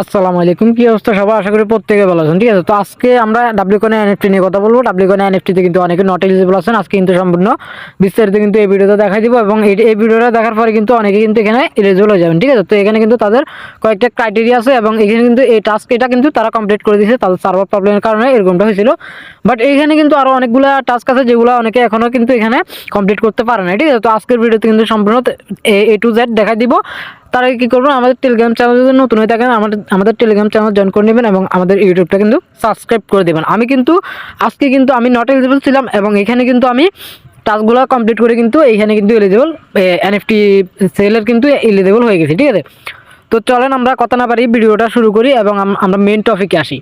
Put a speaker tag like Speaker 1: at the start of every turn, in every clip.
Speaker 1: আসসালামু আলাইকুম, কি অবস্থা? সবাই আশা করি প্রত্যেকে ভালো আছেন, ঠিক আছে? তো আজকে আমরা ডাব্লিউ কোনে এনএফটি নিয়ে কথা বলব। ডাব্লিউ কোনে এনএফটিতে কিন্তু অনেকে নট এলিজিবল আছেন। আজকে কিন্তু সম্পূর্ণ বিস্তারিত কিন্তু এই ভিডিওতে দেখাই দিব এবং এই এই ভিডিওটা দেখার পরে কিন্তু অনেকে কিন্তু এখানে এলিজিবল হয়ে যাবেন, ঠিক আছে? তো এখানে কিন্তু তাদের কয়েকটা ক্রাইটেরিয়া আছে এবং এখানে কিন্তু এই টাস্ক এটা কিন্তু তারা কমপ্লিট করে দিয়েছে, তাদের সার্ভার প্রবলেমের কারণে এরকমটা হয়েছিল। বাট এইখানে কিন্তু আরও অনেকগুলো টাস্ক আছে যেগুলো অনেকে এখনও কিন্তু এখানে কমপ্লিট করতে পারে না ঠিক আছে? তো আজকের ভিডিওতে কিন্তু সম্পূর্ণ এ টু জেড দেখাই দিব। তার আগে কী করবেন? আমাদের টেলিগ্রাম চ্যানেল যদি নতুন হয়ে থাকেন, আমাদের আমাদের টেলিগ্রাম চ্যানেল জয়েন করে নেবেন এবং আমাদের ইউটিউবটা কিন্তু সাবস্ক্রাইব করে দেবেন। আমি কিন্তু, আজকে কিন্তু আমি নট এলিজিবল ছিলাম এবং এখানে কিন্তু আমি টাস্কগুলো কমপ্লিট করে কিন্তু এইখানে কিন্তু এলিজিবল এনএফটি সেলের কিন্তু এলিজিবল হয়ে গেছি, ঠিক আছে? তো চলেন আমরা কথা না পারি ভিডিওটা শুরু করি এবং আমরা মেন টপিকে আসি।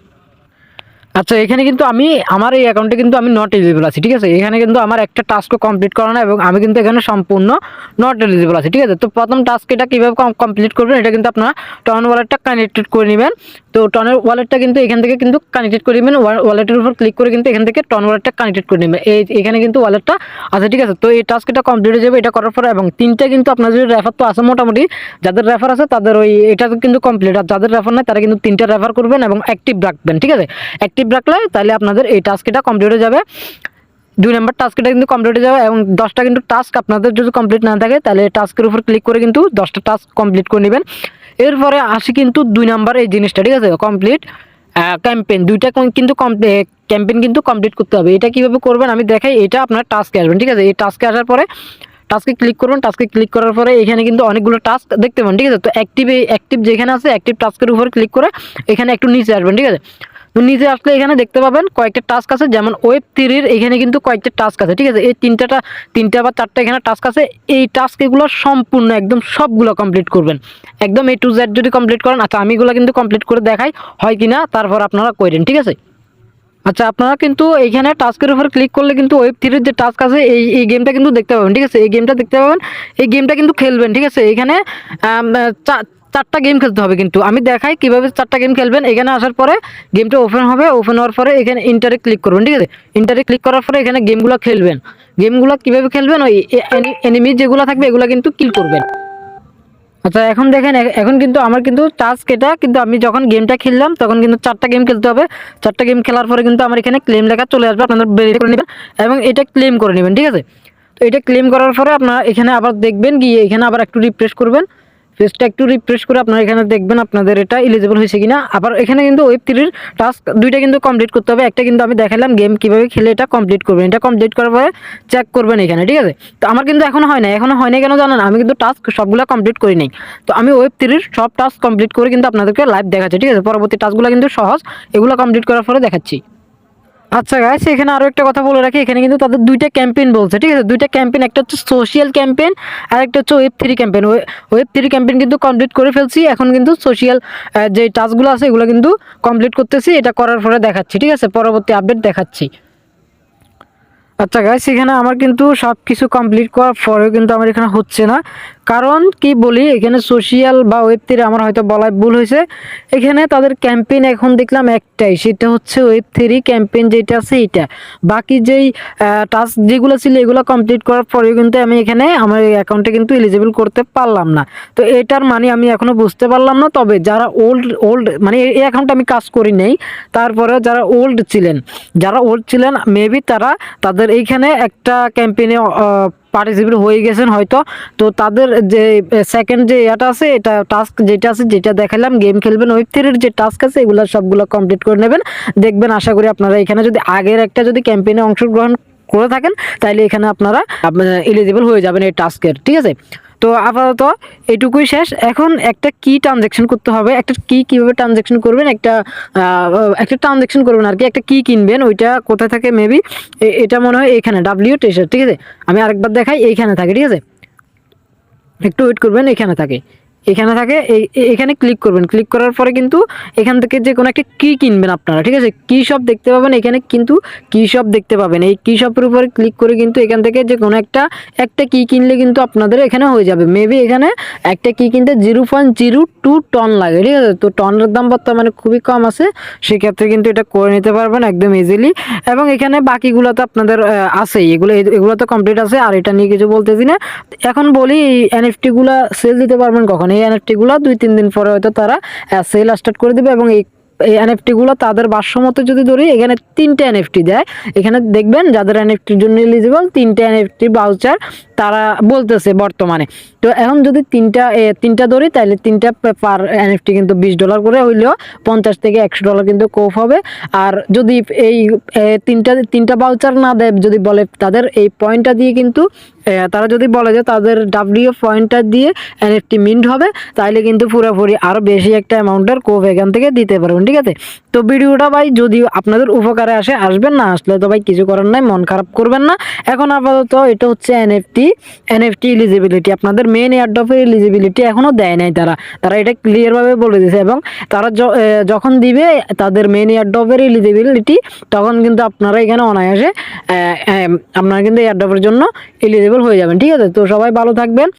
Speaker 1: আচ্ছা এখানে কিন্তু আমি, আমার এই অ্যাকাউন্টে কিন্তু আমি নট এলিজিবল আছি, ঠিক আছে? এখানে কিন্তু আমার একটা টাস্কও কমপ্লিট করা না এবং আমি কিন্তু এখানে সম্পূর্ণ নট এলিজিবল আছি, ঠিক আছে? তো প্রথম টাস্ক এটা কীভাবে কমপ্লিট করবেন, এটা কিন্তু আপনারা টাউন ওয়ালেটটা কানেক্টেড করে নেবেন। তো টনের ওয়ালেটটা কিন্তু এখান থেকে কিন্তু কানেক্টেড করে নেবেন। ওয়ালেটের উপর ক্লিক করে কিন্তু এখান থেকে টন ওয়ালেটটা কানেক্টেড করে নেবেন। এই এখানে কিন্তু ওয়ালেটটা আছে, ঠিক আছে? তো এই টাস্ক এটা কমপ্লিট হয়ে যাবে, এটা করার পরে এবং তিনটা কিন্তু আপনার যদি রেফার তো আছে মোটামুটি, যাদের রেফার আছে তাদের ওই এটা কিন্তু কমপ্লিট আর যাদের রেফার নাই, তারা কিন্তু তিনটা রেফার করবেন এবং অ্যাক্টিভ রাখবেন, ঠিক আছে? অ্যাক্টিভ রাখলে তাহলে আপনাদের এই টাস্ক এটা কমপ্লিট হয়ে যাবে। দুই নম্বর টাস্কটা কিন্তু কমপ্লিট হয়ে যাবে এবং দশটা কিন্তু টাস্ক আপনাদের যদি কমপ্লিট না থাকে, তাহলে টাস্কের উপর ক্লিক করে কিন্তু দশটা টাস্ক কমপ্লিট করে নেবেন। এরপরে আসি কিন্তু দুই নাম্বার এই জিনিসটা, ঠিক আছে? কমপ্লিট ক্যাম্পেন দুইটা কিন্তু ক্যাম্পেন কিন্তু কমপ্লিট করতে হবে। এটা কীভাবে করবেন? আমি দেখাই, এটা আপনার টাস্কে আসবেন, ঠিক আছে? এই টাস্কে আসার পরে টাস্কে ক্লিক করবেন। টাস্কে ক্লিক করার পরে এখানে কিন্তু অনেকগুলো টাস্ক দেখতে পাবেন, ঠিক আছে? তো অ্যাক্টিভ অ্যাক্টিভ যেখানে আছে অ্যাক্টিভ টাস্কের উপর ক্লিক করে এখানে একটু নিচে আসবেন, ঠিক আছে? নিচে আসলে এখানে দেখতে পাবেন কয়েকটা টাস্ক আছে, যেমন ওয়েব থ্রির এখানে কিন্তু কয়েকটা টাস্ক আছে, ঠিক আছে? এই তিনটাটা, তিনটা বা চারটা এখানে টাস্ক আছে, এই টাস্ক এগুলো সম্পূর্ণ একদম সবগুলো কমপ্লিট করবেন। একদম এ টু জেড যদি কমপ্লিট করেন আচ্ছা আমি এগুলো কিন্তু কমপ্লিট করে দেখাই, হয় কিনা তারপর আপনারা করেন ঠিক আছে? আচ্ছা আপনারা কিন্তু এইখানে টাস্কের উপর ক্লিক করলে কিন্তু ওয়েব থ্রির যে টাস্ক আছে, এই এই গেমটা কিন্তু দেখতে পাবেন, ঠিক আছে? এই গেমটা দেখতে পাবেন, এই গেমটা কিন্তু খেলবেন, ঠিক আছে? এখানে চারটা গেম খেলতে হবে কিন্তু। আমি দেখাই কীভাবে চারটা গেম খেলবেন। এখানে আসার পরে গেমটা ওপেন হবে। ওপেন হওয়ার পরে এখানে ইন্টারে ক্লিক করবেন, ঠিক আছে? ইন্টারে ক্লিক করার পরে এখানে গেমগুলো খেলবেন। গেমগুলো কীভাবে খেলবেন? ওই এনিমি যেগুলো থাকবে, এগুলো কিন্তু কিল করবেন। আচ্ছা এখন দেখেন এখন কিন্তু আমার কিন্তু টাস্ক এটা, কিন্তু আমি যখন গেমটা খেললাম, তখন কিন্তু চারটা গেম খেলতে হবে। চারটা গেম খেলার পরে কিন্তু আমার এখানে ক্লেম লেখা চলে আসবে, আপনারা বেরিয়ে করে নেবেন এবং এটা ক্লেম করে নেবেন, ঠিক আছে? তো এটা ক্লেম করার পরে আপনারা এখানে আবার দেখবেন গিয়ে এখানে আবার একটু রিফ্রেশ করবেন। পেজটা একটু রিফ্রেশ করে আপনারা এখানে দেখবেন আপনাদের এটা এলিজিবল হয়েছে কিনা। আবার এখানে কিন্তু ওয়েব থ্রির টাস্ক দুইটা কিন্তু কমপ্লিট করতে হবে। একটা কিন্তু আমি দেখালাম গেম কীভাবে খেলে এটা কমপ্লিট করবেন। এটা কমপ্লিট করার পরে চেক করবেন এখানে, ঠিক আছে? তো আমার কিন্তু এখনও হয় না এখনও হয় না কেন জানেন? আমি কিন্তু টাস্ক সবগুলো কমপ্লিট করি নাই। তো আমি ওয়েব থ্রির সব টাস্ক কমপ্লিট করে কিন্তু আপনাদেরকে লাইভ দেখাচ্ছি, ঠিক আছে? পরবর্তী টাস্কগুলো কিন্তু সহজ। এগুলো কমপ্লিট করার পরে দেখাচ্ছি। আচ্ছা গাইস এখানে আরও একটা কথা বলে রাখি, এখানে কিন্তু তাদের দুইটা ক্যাম্পেইন বলছে, ঠিক আছে? দুইটা ক্যাম্পেইন একটা হচ্ছে সোশিয়াল ক্যাম্পেইন আর একটা হচ্ছে web three campaign web three campaign কিন্তু কমপ্লিট করে ফেলছি, এখন কিন্তু সোশিয়াল যে টাস্কগুলো আছে, এগুলো কিন্তু কমপ্লিট করতেছি, এটা করার পরে দেখাচ্ছি, ঠিক আছে? পরবর্তী আপডেট দেখাচ্ছি। আচ্ছা গাইস এখানে আমার কিন্তু সব কিছু কমপ্লিট করার পরেও কিন্তু আমার এখানে হচ্ছে না। কারণ কি বলি, এখানে সোশিয়াল বা ওয়েব থ্রি আমার হয়তো বলায় ভুল হয়েছে। এখানে তাদের ক্যাম্পেইন এখন দেখলাম একটাই, সেটা হচ্ছে ওয়েব থ্রি ক্যাম্পেইন যেটা আছে এটা। বাকি যেই টাস্ক যেগুলো ছিল এগুলো কমপ্লিট করার পরেও কিন্তু আমি এখানে আমার অ্যাকাউন্টে কিন্তু এলিজিবল করতে পারলাম না। তো এটার মানে আমি এখনও বুঝতে পারলাম না, তবে যারা ওল্ড ওল্ড মানে এই অ্যাকাউন্টে আমি কাজ করি নাই তারপরে যারা ওল্ড ছিলেন, যারা ওল্ড ছিলেন মেবি তারা তাদের এইখানে একটা ক্যাম্পেইনে পার্টিসিপেট হয়ে গেছেন হয়তো, তো তাদের যে সেকেন্ড যে ইয়েটা আছে, এটা টাস্ক যেটা আছে, যেটা দেখালাম গেম খেলবেন ওয়েব থ্রির যে টাস্ক আছে, এগুলো সবগুলো কমপ্লিট করে নেবেন। দেখবেন, আশা করি আপনারা এখানে যদি আগের একটা যদি ক্যাম্পেইনে অংশগ্রহণ করে থাকেন তাহলে এখানে আপনারা এলিজিবল হয়ে যাবেন এই টাস্কের ঠিক আছে? তো আপাতত এটুকুই শেষ। এখন একটা কি ট্রানজ্যাকশন করতে হবে, একটা কি কীভাবে ট্রানজেকশন করবেন, একটা একটা ট্রানজেকশন করবেন আর কি, একটা কি কিনবেন, ওইটা কোথায় থাকে মেবি এটা মনে হয় এখানে ডাব্লিউ টেসার ঠিক আছে? আমি আরেকবার দেখাই, এইখানে থাকে, ঠিক আছে? একটু ওয়েট করবেন, এখানে থাকে। এখানে থাকে এখানে ক্লিক করবেন। ক্লিক করার পরে কিন্তু এখান থেকে যে কোনো একটা কি কিনবেন আপনারা, ঠিক আছে? কী শপ দেখতে পাবেন, এখানে কিন্তু কী শপ দেখতে পাবেন। এই কী শপের উপরে ক্লিক করে কিন্তু এখান থেকে যে কোনো একটা একটা কি কিনলে কিন্তু আপনাদের এখানে হয়ে যাবে। মেবি এখানে একটা কি কিনতে zero point zero two ton লাগে, ঠিক আছে? তো টনের দাম বর্তমানে খুবই কম আছে, সেক্ষেত্রে কিন্তু এটা করে নিতে পারবেন একদম ইজিলি এবং এখানে বাকিগুলো তো আপনাদের আছেই। এগুলো এগুলো তো কমপ্লিট আছে, আর এটা নিয়ে কিছু বলতেছি না। এখন বলি, এই এনএফটি গুলা সেল দিতে পারবেন কখন? এই এনএফটিগুলো দুই তিন দিন পরে হয়তো তারা সেল স্টার্ট করে দেবে এবং এই এই এফটি গুলো তাদের বাসমতো মতো যদি ধরি, এখানে তিনটে এনএফটি দেয়। এখানে দেখবেন যাদের এনএফটির জন্য এলিজিবল তিনটে এনএফটি বাউচার তারা বলতেছে বর্তমানে। তো এখন যদি তিনটা তিনটা ধরি, তাহলে তিনটা পার এনএফটি কিন্তু বিশ ডলার করে হইলেও পঞ্চাশ থেকে একশো ডলার কিন্তু কোপ হবে। আর যদি এই তিনটা তিনটা বাউচার না দেয়, যদি বলে তাদের এই পয়েন্টটা দিয়ে কিন্তু তারা যদি বলে যে তাদের ডাব্লিউ পয়েন্টটা দিয়ে এনএফটি মিন্ট হবে তাহলে কিন্তু পুরোপুরি আরও বেশি একটা অ্যামাউন্টের কোপ এখান থেকে দিতে পারবেন, ঠিক আছে? তো ভিডিওটা ভাই যদি আপনাদের উপকারে আসে, আসবেন না, আসলে তো ভাই কিছু করার নাই, মন খারাপ করবেন না। এখন আপাতত এটা হচ্ছে এনএফটি এনএফটি এলিজিবিলিটি আপনাদের মেন এয়ারড্রপের এলিজিবিলিটি এখনও দেয় নাই তারা। তারা এটা ক্লিয়ারভাবে বলে দিয়েছে এবং তারা যখন দিবে তাদের মেন এয়ারড্রপের এলিজিবিলিটি তখন কিন্তু আপনারা এখানে অনায়াসে আপনারা কিন্তু এয়ারড্রপের জন্য এলিজিবল হয়ে যাবেন। ঠিক আছে? তো সবাই ভালো থাকবেন।